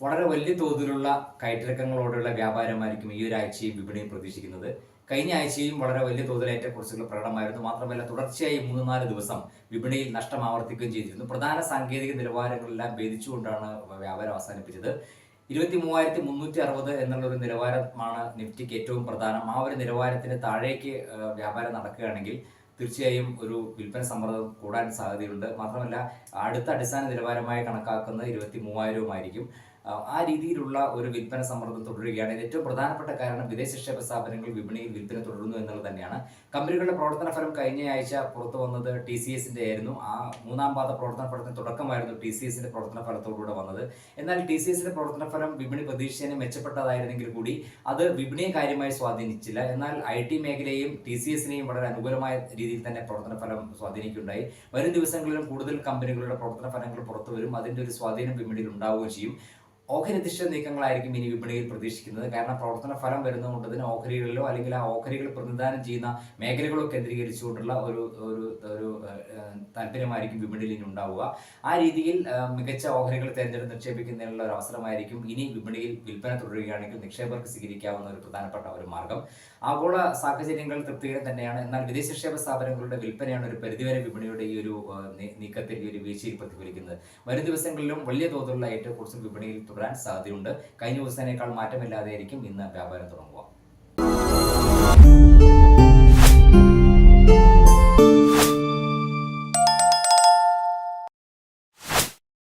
വളരെ വലിയ തോതിലുള്ള കയറ്റിറക്കങ്ങളോടുള്ള വ്യാപാരമായിരിക്കും ഈ ഒരാഴ്ചയും വിപണിയും പ്രതീക്ഷിക്കുന്നത്. കഴിഞ്ഞ ആഴ്ചയും വളരെ വലിയ തോതിൽ ഏറ്റക്കുറച്ചുകൾ പ്രകടമായിരുന്നു. മാത്രമല്ല തുടർച്ചയായി മൂന്ന് നാല് ദിവസം വിപണിയിൽ നഷ്ടം ആവർത്തിക്കുകയും ചെയ്തിരുന്നു. പ്രധാന സാങ്കേതിക നിലവാരങ്ങളെല്ലാം ഭേദിച്ചുകൊണ്ടാണ് വ്യാപാരം അവസാനിപ്പിച്ചത്. ഇരുപത്തി മൂവായിരത്തി മുന്നൂറ്റി അറുപത് എന്നുള്ള ഒരു നിലവാരമാണ് നിഫ്റ്റിക്ക് ഏറ്റവും പ്രധാനം. ആ ഒരു നിലവാരത്തിന് താഴേക്ക് വ്യാപാരം നടക്കുകയാണെങ്കിൽ തീർച്ചയായും ഒരു വിൽപ്പന സമ്മർദ്ദം കൂടാൻ സാധ്യതയുണ്ട്. മാത്രമല്ല അടുത്ത അടിസ്ഥാന നിലവാരമായി കണക്കാക്കുന്നത് ഇരുപത്തി മൂവായിരവുമായിരിക്കും ആ രീതിയിലുള്ള ഒരു വിൽപ്പന സമ്മർദ്ദം തുടരുകയാണ്. ഏറ്റവും പ്രധാനപ്പെട്ട കാരണം വിദേശ നിക്ഷേപ സ്ഥാപനങ്ങൾ വിപണിയിൽ വിൽപ്പന തുടരുന്നു എന്നുള്ളത് തന്നെയാണ്. കമ്പനികളുടെ പ്രവർത്തന ഫലം കഴിഞ്ഞ ആഴ്ച പുറത്തു വന്നത് ടി സി എസിന്റെ ആയിരുന്നു. ആ മൂന്നാം പാദ പ്രവർത്തന ഫലത്തിന് തുടക്കമായിരുന്നു ടി സി എസിന്റെ പ്രവർത്തന ഫലത്തോടുകൂടെ വന്നത്. എന്നാൽ ടി സി എസിന്റെ പ്രവർത്തന ഫലം വിപണി പ്രതീക്ഷിച്ചതിന് മെച്ചപ്പെട്ടതായിരുന്നെങ്കിൽ കൂടി അത് വിപണിയെ കാര്യമായി സ്വാധീനിച്ചില്ല. എന്നാൽ ഐ ടി മേഖലയെയും ടി സി എസിനെയും വളരെ അനുകൂലമായ രീതിയിൽ തന്നെ പ്രവർത്തന ഫലം സ്വാധീനിക്കുകയുണ്ടായി. വരും ദിവസങ്ങളിലും കൂടുതൽ കമ്പനികളുടെ പ്രവർത്തന ഫലങ്ങൾ പുറത്തു വരും. അതിന്റെ ഒരു സ്വാധീനം വിപണിയിൽ ഉണ്ടാവുകയും ചെയ്യും. ഓഹരിധിഷ്ഠ നീക്കങ്ങളായിരിക്കും ഇനി വിപണിയിൽ പ്രതീക്ഷിക്കുന്നത്. കാരണം പ്രവർത്തന ഫലം വരുന്നതുകൊണ്ട് തന്നെ ഓഹരികളിലോ അല്ലെങ്കിൽ ആ ഓഹരികൾ പ്രതിനിധാനം ചെയ്യുന്ന മേഖലകളോ കേന്ദ്രീകരിച്ചുകൊണ്ടുള്ള ഒരു ഒരു ഒരു താല്പര്യമായിരിക്കും വിപണിയിൽ ഇനി ഉണ്ടാവുക. ആ രീതിയിൽ മികച്ച ഓഹരികൾ തിരഞ്ഞെടുത്ത് നിക്ഷേപിക്കുന്നതിനുള്ള ഒരു അവസരമായിരിക്കും ഇനി വിപണിയിൽ വിൽപ്പന തുടരുകയാണെങ്കിൽ നിക്ഷേപകർക്ക് സ്വീകരിക്കാവുന്ന ഒരു പ്രധാനപ്പെട്ട ഒരു മാർഗം. ആഗോള സാഹചര്യങ്ങൾ തൃപ്തികരം തന്നെയാണ്. എന്നാൽ വിദേശ നിക്ഷേപ സ്ഥാപനങ്ങളുടെ വിൽപ്പനയാണ് ഒരു പരിധിവരെ വിപണിയുടെ ഈ ഒരു നീക്കത്തിൽ ഈ ഒരു വീഴ്ചയിൽ പ്രതിഫലിക്കുന്നത്. വരും ദിവസങ്ങളിലും വലിയ തോതിലുള്ള ഏറ്റവും കൂടുതൽ വിപണിയിൽ തുടരാൻ സാധ്യതയുണ്ട്. കഴിഞ്ഞ ദിവസത്തേക്കാൾ മാറ്റമില്ലാതെയായിരിക്കും ഇന്ന് വ്യാപാരം തുടങ്ങുക.